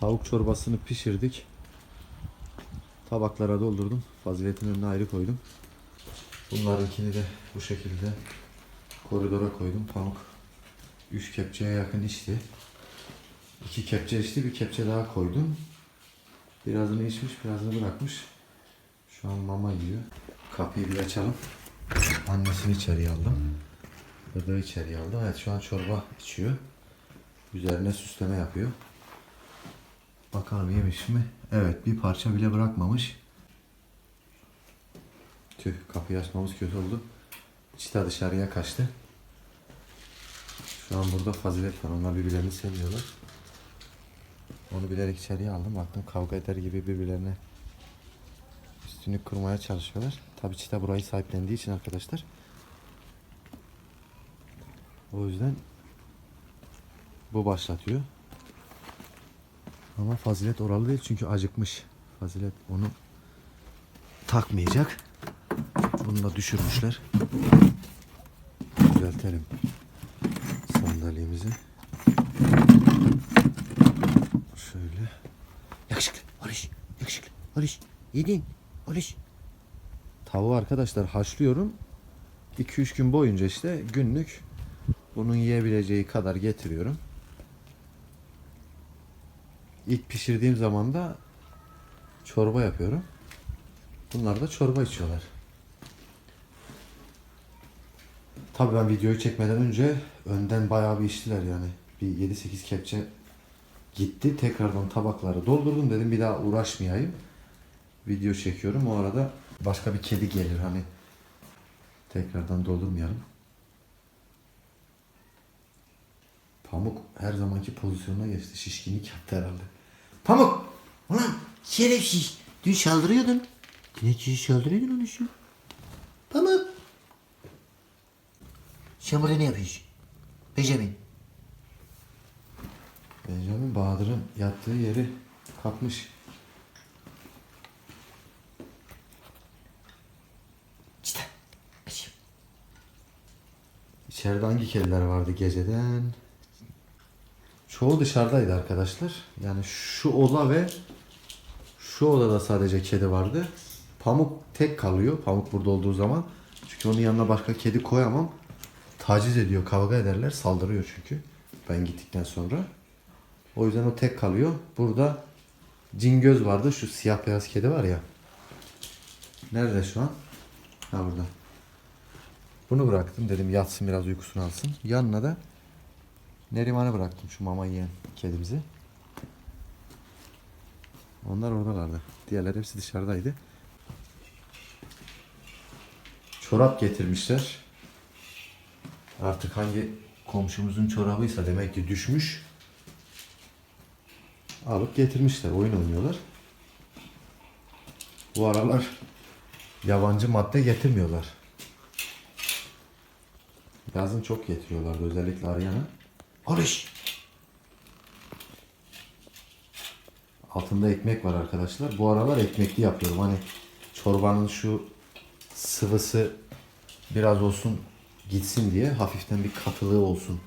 Tavuk çorbasını pişirdik. Tabaklara doldurdum. Faziletin önüne ayrı koydum. Bunlarınkini de bu şekilde koridora koydum. Pamuk 3 kepçeye yakın içti. 2 kepçe içti. Bir kepçe daha koydum. Birazını içmiş, birazını bırakmış. Şu an mama yiyor. Kapıyı bir açalım. Annesini içeriye aldım. Bıdığı içeriye aldım. Evet şu an çorba içiyor. Üzerine süsleme yapıyor. Bakalım yemiş mi? Evet bir parça bile bırakmamış. Tüh kapıyı açmamız kötü oldu. Çita dışarıya kaçtı. Şu an burada fazilet var. Onlar birbirlerini seviyorlar. Onu bilerek içeriye aldım. Baktım kavga eder gibi birbirlerine üstünü kurmaya çalışıyorlar. Tabii Çita burayı sahiplendiği için arkadaşlar. O yüzden bu başlatıyor. Ama Fazilet oralı değil çünkü acıkmış. Fazilet onu takmayacak. Bunu da düşürmüşler. Düzeltelim sandalyemizi. Şöyle. Yakışıklı. Barış. Yakışıklı. Barış. Yedin. Barış. Tavuğu arkadaşlar haşlıyorum. 2-3 gün boyunca işte günlük bunun yiyebileceği kadar getiriyorum. İlk pişirdiğim zaman da çorba yapıyorum. Bunlar da çorba içiyorlar. Tabii ben videoyu çekmeden önce önden bayağı bir içtiler yani. Bir 7-8 kepçe gitti. Tekrardan tabakları doldurdum dedim bir daha uğraşmayayım. Video çekiyorum. O arada başka bir kedi gelir hani. Tekrardan doldurmayalım. Pamuk her zamanki pozisyonuna geçti. Şişkinlik yaptı herhalde. Pamuk! Ulan şerefsiz. Dün saldırıyordun. Hiç saldırıyordun onu şu. Pamuk! Sen burada ne yapıyorsun? Benjamin. Benjamin Bahadır'ın yattığı yeri kapmış. İçeride hangi kediler vardı geceden? Çoğu dışarıdaydı arkadaşlar. Yani şu oda ve şu odada sadece kedi vardı. Pamuk tek kalıyor. Pamuk burada olduğu zaman. Çünkü onun yanına başka kedi koyamam. Taciz ediyor, kavga ederler. Saldırıyor çünkü. Ben gittikten sonra. O yüzden o tek kalıyor. Burada Cingöz vardı. Şu siyah beyaz kedi var ya. Nerede şu an? Ha burada. Bunu bıraktım dedim yatsın biraz uykusunu alsın. Yanına da Neriman'ı bıraktım şu mama yiyen kedimizi. Onlar oradalardı. Diğerler hepsi dışarıdaydı. Çorap getirmişler. Artık hangi komşumuzun çorabıysa demek ki düşmüş. Alıp getirmişler. Oyun oynuyorlar. Bu aralar yabancı madde getirmiyorlar. Yazın çok getiriyorlardı özellikle Ariana. Barış. Altında ekmek var arkadaşlar. Bu aralar ekmekli yapıyorum. Hani çorbanın şu sıvısı biraz olsun gitsin diye hafiften bir katılığı olsun.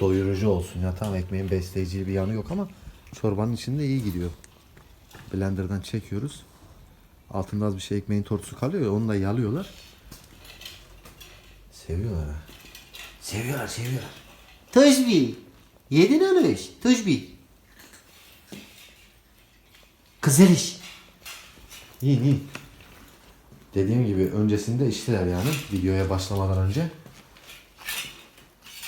Doyurucu olsun. Ya tamam ekmeğin besleyici bir yanı yok ama çorbanın içinde iyi gidiyor. Blender'dan çekiyoruz. Altında az bir şey ekmeğin tortusu kalıyor ya onu da yalıyorlar. Seviyorlar ha. Seviyorlar seviyorlar. Tuzbi. Yedin alış. Tuzbi. Güzel iş. İyi iyi. Dediğim gibi öncesinde içtiler yani videoya başlamadan önce.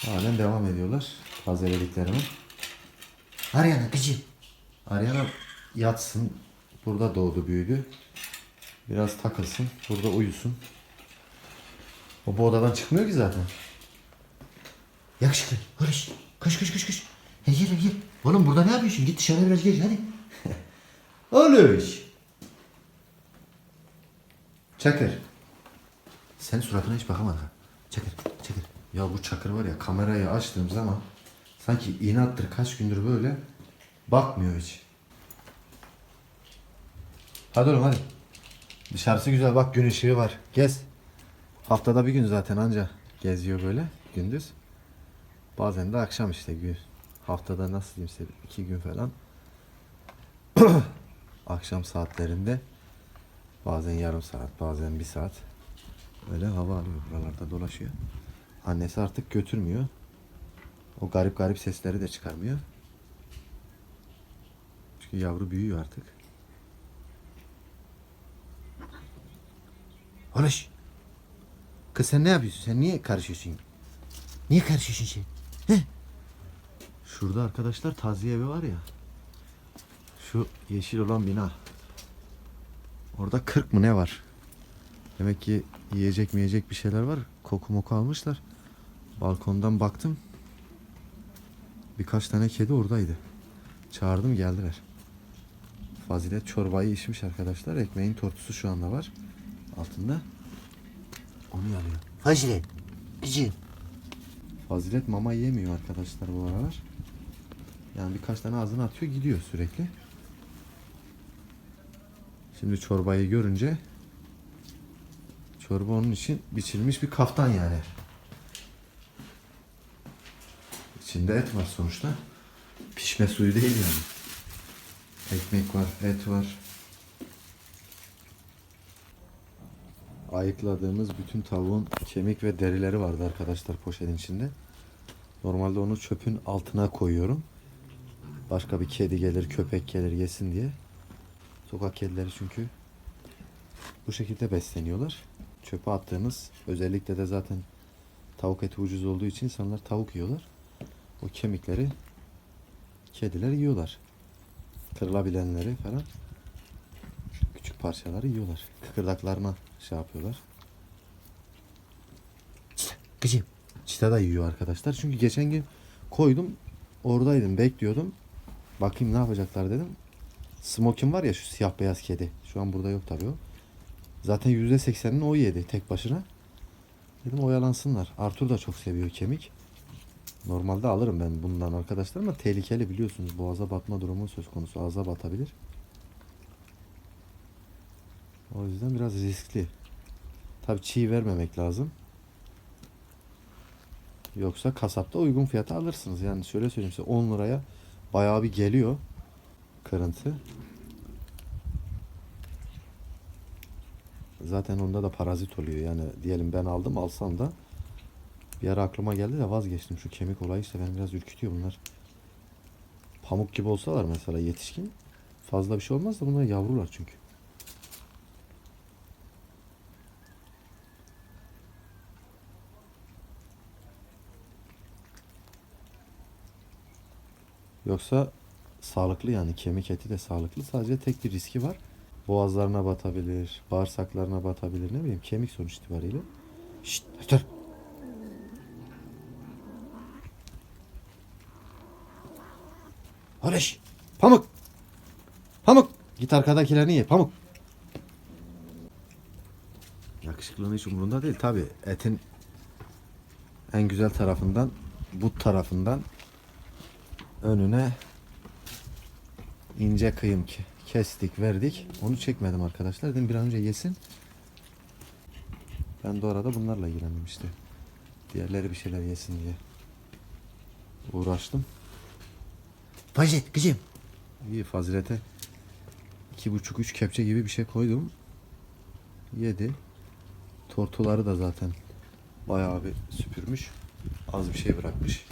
Halen devam ediyorlar tazelediklerimi. Ariana kızım. Ariana yatsın. Burada doğdu büyüdü. Biraz takılsın. Burada uyusun. O bu odadan çıkmıyor ki zaten. Yakışıklı. Barış. Koş koş koş koş. Gel gel gel. Oğlum burada ne yapıyorsun? Git dışarıya biraz geç hadi. Oluş. Çakır. Sen suratına hiç bakamadık. ha. Çakır, Çakır. Ya bu Çakır var ya kamerayı açtığım zaman sanki inattır kaç gündür böyle bakmıyor hiç. Hadi oğlum hadi. Dışarısı güzel bak gün ışığı var. Gez. Haftada bir gün zaten anca geziyor böyle gündüz. Bazen de akşam işte gün. Haftada nasıl diyeyim size iki gün falan akşam saatlerinde bazen yarım saat bazen bir saat öyle hava alıyor buralarda dolaşıyor. Annesi artık götürmüyor. O garip garip sesleri de çıkarmıyor. Çünkü yavru büyüyor artık. Ulaş. Kız sen ne yapıyorsun? Sen niye karışıyorsun? Niye karışıyorsun sen? Şurada arkadaşlar taziye evi var ya. Şu yeşil olan bina. Orada 40 mı ne var? Demek ki yiyecek mi yiyecek bir şeyler var. Koku moku almışlar. Balkondan baktım. Birkaç tane kedi oradaydı. Çağırdım geldiler. Fazilet çorbayı içmiş arkadaşlar. Ekmeğin tortusu şu anda var. Altında. Onu alıyor. Fazilet. Kızım. Fazilet mama yemiyor arkadaşlar bu aralar. Yani birkaç tane ağzına atıyor gidiyor sürekli. Şimdi çorbayı görünce çorba onun için biçilmiş bir kaftan yani. İçinde et var sonuçta. Pişme suyu değil yani. Ekmek var, et var. Ayıkladığımız bütün tavuğun kemik ve derileri vardı arkadaşlar poşetin içinde. Normalde onu çöpün altına koyuyorum. Başka bir kedi gelir, köpek gelir yesin diye. Sokak kedileri çünkü bu şekilde besleniyorlar. Çöpe attığınız özellikle de zaten tavuk eti ucuz olduğu için insanlar tavuk yiyorlar. O kemikleri kediler yiyorlar. Kırılabilenleri falan küçük parçaları yiyorlar. Kıkırdaklarına şey yapıyorlar. Kızım. Çita da yiyor arkadaşlar. Çünkü geçen gün koydum. Oradaydım. Bekliyordum. Bakayım ne yapacaklar dedim. Smokin var ya şu siyah beyaz kedi. Şu an burada yok tabii o. Zaten %80'ini o yedi tek başına. Dedim oyalansınlar. Artur da çok seviyor kemik. Normalde alırım ben bundan arkadaşlar ama tehlikeli biliyorsunuz. Boğaza batma durumu söz konusu. Ağza batabilir. O yüzden biraz riskli. Tabii çiğ vermemek lazım. Yoksa kasapta uygun fiyata alırsınız. Yani şöyle söyleyeyim size 10 liraya bayağı bir geliyor kırıntı. Zaten onda da parazit oluyor. Yani diyelim ben aldım alsam da bir ara aklıma geldi de vazgeçtim. Şu kemik olayı işte beni biraz ürkütüyor bunlar. Pamuk gibi olsalar mesela yetişkin fazla bir şey olmaz da bunlar yavrular çünkü. Yoksa sağlıklı yani kemik eti de sağlıklı. Sadece tek bir riski var. Boğazlarına batabilir, bağırsaklarına batabilir ne bileyim kemik sonuç itibariyle. Şşt dur. Ulaş. Pamuk. Pamuk. Git arkadakilerini ye Pamuk. Yakışıklılığın hiç umurunda değil. Tabi etin en güzel tarafından but tarafından önüne ince kıyım kestik verdik. Onu çekmedim arkadaşlar. Dedim bir an önce yesin. Ben de orada bunlarla ilgilendim işte. Diğerleri bir şeyler yesin diye uğraştım. Fazilet kızım. İyi fazilete iki buçuk üç kepçe gibi bir şey koydum. Yedi. Tortuları da zaten bayağı bir süpürmüş. Az bir şey bırakmış.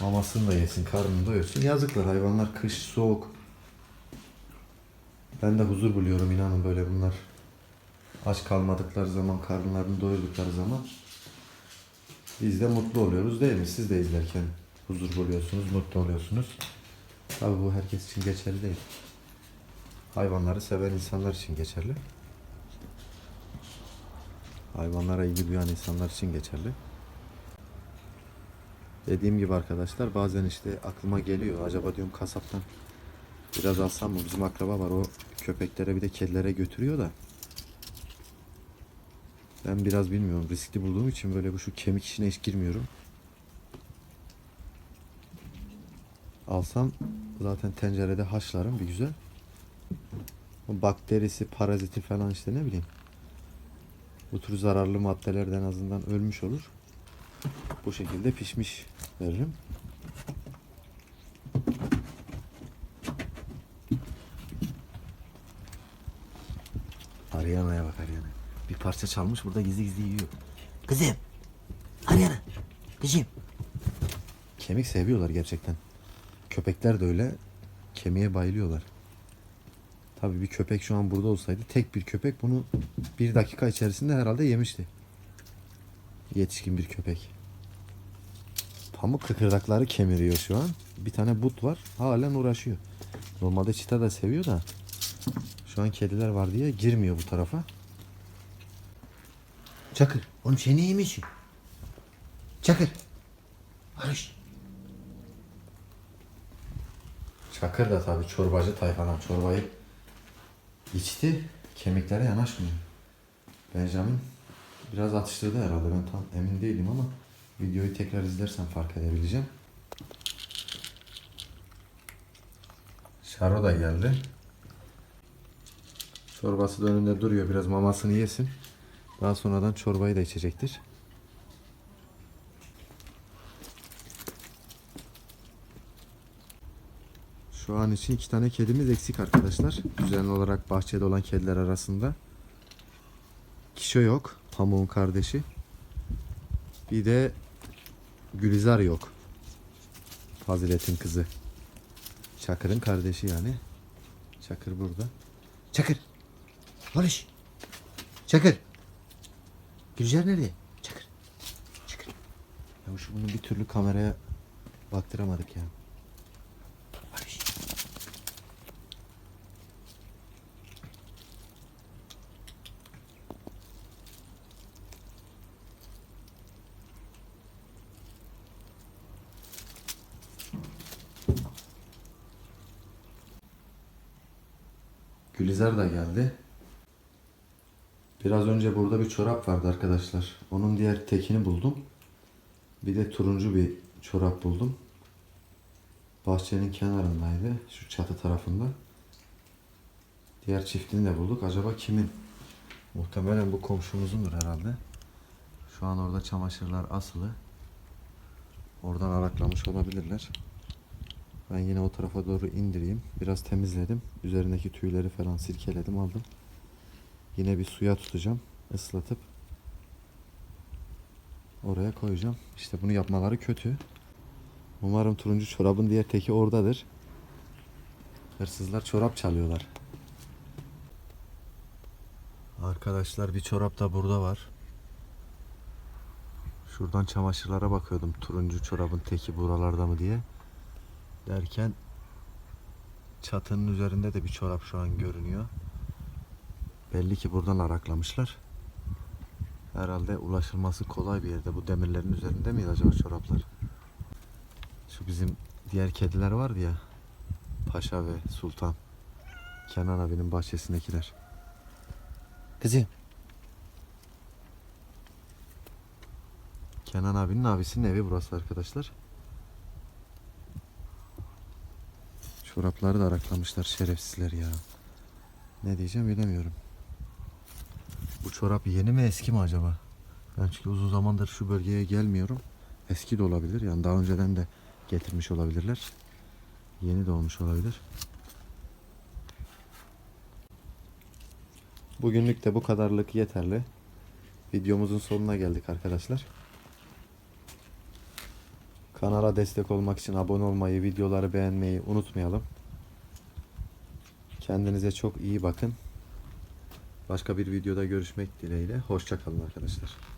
Mamasını da yesin, karnını doyursun. Yazıklar hayvanlar kış soğuk. Ben de huzur buluyorum inanın böyle bunlar. Aç kalmadıkları zaman, karınlarını doyurdukları zaman biz de mutlu oluyoruz değil mi? Siz de izlerken huzur buluyorsunuz, mutlu oluyorsunuz. Tabii bu herkes için geçerli değil. Hayvanları seven insanlar için geçerli. Hayvanlara ilgi duyan insanlar için geçerli. Dediğim gibi arkadaşlar bazen işte aklıma geliyor. Acaba diyorum kasaptan biraz alsam mı? Bizim akraba var o köpeklere bir de kedilere götürüyor da. Ben biraz bilmiyorum. Riskli bulduğum için böyle bu şu kemik işine hiç girmiyorum. Alsam zaten tencerede haşlarım bir güzel. O bakterisi, paraziti falan işte ne bileyim. Bu tür zararlı maddelerden en azından ölmüş olur. Bu şekilde pişmiş verelim. Ariana'ya bak Ariana. Bir parça çalmış burada gizli gizli yiyor. Kızım. Ariana. Kızım. Kemik seviyorlar gerçekten. Köpekler de öyle kemiğe bayılıyorlar. Tabii bir köpek şu an burada olsaydı tek bir köpek bunu bir dakika içerisinde herhalde yemişti. Yetişkin bir köpek. Pamuk kıkırdakları kemiriyor şu an. Bir tane but var. Halen uğraşıyor. Normalde çita da seviyor da şu an kediler var diye girmiyor bu tarafa. Çakır. Oğlum sen ne yemişsin? Çakır. Barış. Çakır da tabii çorbacı tayfadan çorbayı içti. Kemiklere yanaşmıyor. Benjamin biraz atıştırdı herhalde. Ben tam emin değilim ama videoyu tekrar izlersem fark edebileceğim. Şaro da geldi. Çorbası da önünde duruyor. Biraz mamasını yesin. Daha sonradan çorbayı da içecektir. Şu an için iki tane kedimiz eksik arkadaşlar. Düzenli olarak bahçede olan kediler arasında. Kişo yok. Pamuk'un kardeşi. Bir de Gülizar yok. Fazilet'in kızı. Çakır'ın kardeşi yani. Çakır burada. Çakır. Barış. Çakır. Gülcer nerede? Çakır. Çakır. Ya şu bunu bir türlü kameraya baktıramadık ya. Barış. Gülizar da geldi. Biraz önce burada bir çorap vardı arkadaşlar. Onun diğer tekini buldum. Bir de turuncu bir çorap buldum. Bahçenin kenarındaydı. Şu çatı tarafında. Diğer çiftini de bulduk. Acaba kimin? Muhtemelen bu komşumuzundur herhalde. Şu an orada çamaşırlar asılı. Oradan araklamış olabilirler. Ben yine o tarafa doğru indireyim. Biraz temizledim. Üzerindeki tüyleri falan sirkeledim aldım. Yine bir suya tutacağım. ıslatıp oraya koyacağım. İşte bunu yapmaları kötü. Umarım turuncu çorabın diğer teki oradadır. Hırsızlar çorap çalıyorlar. Arkadaşlar bir çorap da burada var. Şuradan çamaşırlara bakıyordum. Turuncu çorabın teki buralarda mı diye. Derken çatının üzerinde de bir çorap şu an görünüyor. Belli ki buradan araklamışlar. Herhalde ulaşılması kolay bir yerde. Bu demirlerin üzerinde miydi acaba çoraplar? Şu bizim diğer kediler vardı ya. Paşa ve Sultan. Kenan abinin bahçesindekiler. Kızım. Kenan abinin abisinin evi burası arkadaşlar. Çorapları da araklamışlar şerefsizler ya. Ne diyeceğim bilemiyorum. Bu çorap yeni mi eski mi acaba? Ben çünkü uzun zamandır şu bölgeye gelmiyorum. Eski de olabilir. Yani daha önceden de getirmiş olabilirler. Yeni de olmuş olabilir. Bugünlük de bu kadarlık yeterli. Videomuzun sonuna geldik arkadaşlar. Kanala destek olmak için abone olmayı, videoları beğenmeyi unutmayalım. Kendinize çok iyi bakın. Başka bir videoda görüşmek dileğiyle. Hoşçakalın arkadaşlar.